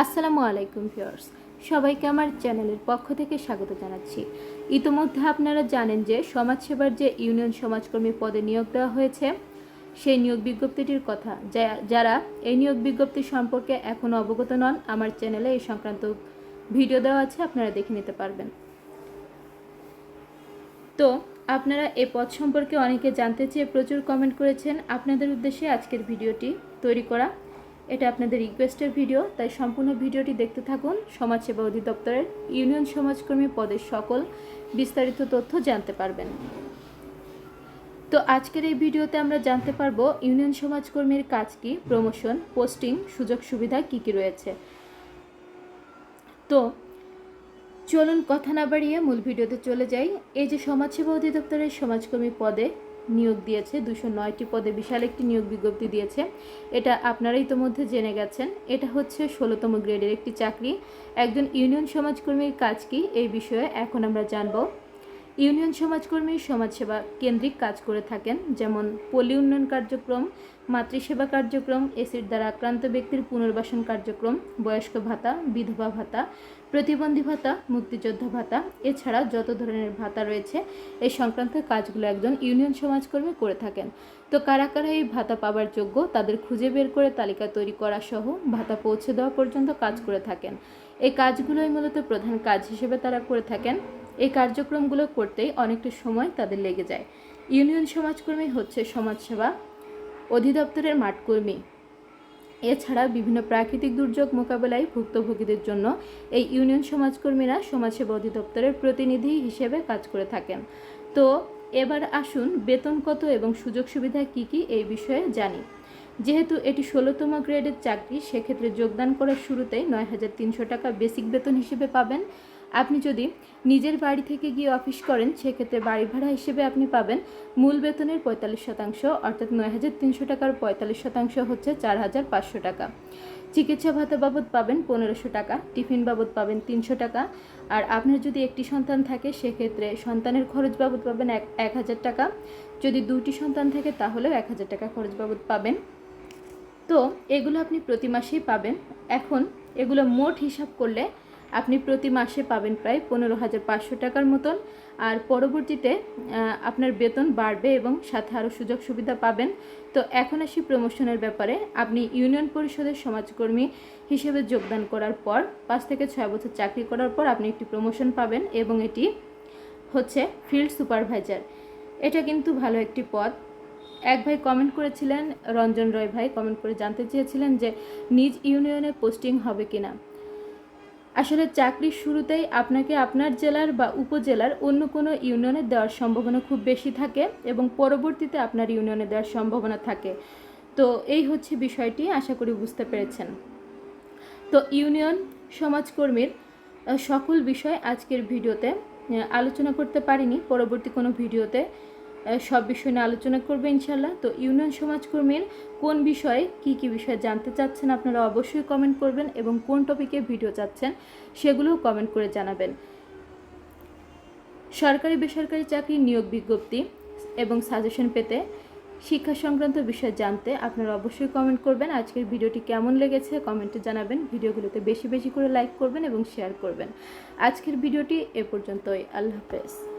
আসসালামু আলাইকুম ভিউয়ার্স। সবাইকে আমার চ্যানেলের পক্ষ থেকে স্বাগত জানাচ্ছি। ইতোমধ্যে আপনারা জানেন যে সমাজসেবার যে ইউনিয়ন সমাজকর্মী পদে নিয়োগ দেওয়া হয়েছে, সেই নিয়োগ বিজ্ঞপ্তিটির কথা। যারা এই নিয়োগ বিজ্ঞপ্তি সম্পর্কে এখনও অবগত নন, আমার চ্যানেলে এই সংক্রান্ত ভিডিও দেওয়া আছে, আপনারা দেখে নিতে পারবেন। তো, আপনারা এই পদ সম্পর্কে অনেকে জানতে চেয়ে প্রচুর কমেন্ট করেছেন। আপনাদের উদ্দেশ্যে আজকের ভিডিওটি তৈরি করা এটা আপনাদের রিকোয়েস্টের ভিডিও তাই সম্পূর্ণ ভিডিওটি দেখতে থাকুন। সমাজসেবা অধিদপ্তরের ইউনিয়ন সমাজকর্মী পদের সকল বিস্তারিত তথ্য জানতে পারবেন। তো আজকের এই ভিডিওতে আমরা জানতে পারব ইউনিয়ন সমাজকর্মীর কাজ কি প্রমোশন পোস্টিং সুযোগ সুবিধা কি কি রয়েছে। তো চলুন কথা না বাড়িয়ে মূল ভিডিওতে চলে যাই। এই যে সমাজসেবা অধিদপ্তরের সমাজকর্মী পদে নিয়োগ দিয়েছে, দুশো নয়টি পদে বিশাল একটি নিয়োগ বিজ্ঞপ্তি দিয়েছে। এটা আপনারা ইতোমধ্যে জেনে গেছেন। এটা হচ্ছে ষোলোতম গ্রেডের একটি চাকরি। একজন ইউনিয়ন সমাজকর্মীর কাজ কি? এই বিষয়ে এখন আমরা জানব। ইউনিয়ন সমাজকর্মী সমাজসেবা কেন্দ্রিক কাজ করে থাকেন, যেমন পলি উন্নয়ন কার্যক্রম, মাতৃসেবা কার্যক্রম, এসির দ্বারা আক্রান্ত ব্যক্তির পুনর্বাসন কার্যক্রম, বয়স্ক ভাতা, বিধবা ভাতা, প্রতিবন্ধী ভাতা, মুক্তিযোদ্ধা ভাতা, এছাড়া যত ধরনের ভাতা রয়েছে এই সংক্রান্ত কাজগুলো একজন ইউনিয়ন সমাজকর্মী করে থাকেন। তো কারা কারা এই ভাতা পাবার যোগ্য, তাদের খুঁজে বের করে তালিকা তৈরি করা সহ ভাতা পৌঁছে দেওয়া পর্যন্ত কাজ করে থাকেন। এই কাজগুলোই মূলত প্রধান কাজ হিসেবে তারা করে থাকেন। এই কার্যক্রমগুলো করতেই অনেকটা সময় তাদের লেগে যায়। ইউনিয়ন সমাজকর্মী হচ্ছে সমাজসেবা অধিদপ্তরের মাঠকর্মী। এছাড়া বিভিন্ন প্রাকৃতিক দুর্যোগ মোকাবেলায় ভুক্তভোগীদের জন্য এই ইউনিয়ন সমাজকর্মীরা সমাজসেবা অধিদপ্তরের প্রতিনিধি হিসেবে কাজ করে থাকেন। তো এবার আসুন বেতন কত এবং সুযোগ সুবিধা কি কি এই বিষয়ে জানি। যেহেতু এটি ষোলোতম গ্রেডের চাকরি, সেক্ষেত্রে যোগদান করার শুরুতেই নয় হাজার তিনশো টাকা বেসিক বেতন হিসেবে পাবেন। আপনি যদি নিজের বাড়ি থেকে গিয়ে অফিস করেন, সেক্ষেত্রে বাড়ি ভাড়া হিসেবে আপনি পাবেন মূল বেতনের পঁয়তাল্লিশ শতাংশ, অর্থাৎ নয় হাজার তিনশো টাকার পঁয়তাল্লিশ শতাংশ হচ্ছে চার হাজার পাঁচশো টাকা। চিকিৎসা ভাতা বাবদ পাবেন পনেরোশো টাকা, টিফিন বাবদ পাবেন তিনশো টাকা। আর আপনার যদি একটি সন্তান থাকে, সেক্ষেত্রে সন্তানের খরচ বাবদ পাবেন এক এক হাজার টাকা। যদি দুটি সন্তান থাকে, তাহলেও এক হাজার টাকা খরচ বাবদ পাবেন। তো এগুলো আপনি প্রতি মাসেই পাবেন। এখন এগুলো মোট হিসাব করলে আপনি প্রতি মাসে পাবেন প্রায় পনেরো হাজার পাঁচশো টাকার মতন। আর পরবর্তীতে আপনার বেতন বাড়বে এবং সাথে আরও সুযোগ সুবিধা পাবেন। তো এখন আসি প্রমোশনের ব্যাপারে। আপনি ইউনিয়ন পরিষদের সমাজকর্মী হিসেবে যোগদান করার পর, পাঁচ থেকে ছয় বছর চাকরি করার পর আপনি একটি প্রমোশন পাবেন এবং এটি হচ্ছে ফিল্ড সুপারভাইজার এটা কিন্তু ভালো একটি পদ। এক ভাই কমেন্ট করেছিলেন, রঞ্জন রয় ভাই কমেন্ট করে জানতে চেয়েছিলেন যে, নিজ ইউনিয়নে পোস্টিং হবে কিনা। আসলে চাকরির শুরুতেই আপনাকে আপনার জেলার বা উপজেলার অন্য কোনো ইউনিয়নে দেওয়ার সম্ভাবনা খুব বেশি থাকে এবং পরবর্তীতে আপনার ইউনিয়নে দেওয়ার সম্ভাবনা থাকে। তো এই হচ্ছে বিষয়টি, আশা করি বুঝতে পেরেছেন। তো ইউনিয়ন সমাজকর্মীর সকল বিষয় আজকের ভিডিওতে আলোচনা করতে পারিনি, পরবর্তী কোনো ভিডিওতে। সব বিষয় নিয়ে আলোচনা করবে ইনশাল্লাহ তো ইউনিয়ন সমাজকর্মীর কোন বিষয়ে কি কি বিষয়ে জানতে চাচ্ছেন আপনারা অবশ্যই কমেন্ট করবেন এবং কোন টপিকে ভিডিও চাচ্ছেন সেগুলোও কমেন্ট করে জানাবেন। সরকারি বেসরকারি চাকরির নিয়োগ বিজ্ঞপ্তি এবং সাজেশন পেতে শিক্ষা সংক্রান্ত বিষয় জানতে আপনারা অবশ্যই কমেন্ট করবেন। আজকের ভিডিওটি কেমন লেগেছে কমেন্টে জানাবেন। ভিডিওগুলোতে বেশি বেশি করে লাইক করবেন এবং শেয়ার করবেন। আজকের ভিডিওটি এ পর্যন্তই। আল্লাহ হাফেজ।